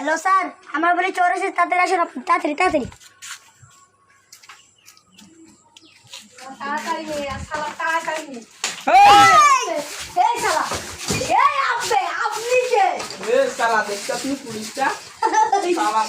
Halo, San. Amal boleh coba sih, tante Rasha. Tante, tante, tante. Tante, tante, tante. Hei, salah. Hei, apa? Apa nih, Jen? Hei, salah. Dekat nih, kulitnya. Salah.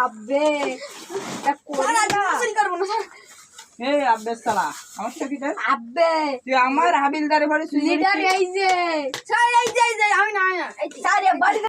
আব্বে আমার হাবিলদারে বাড়ি লিডার এই যে।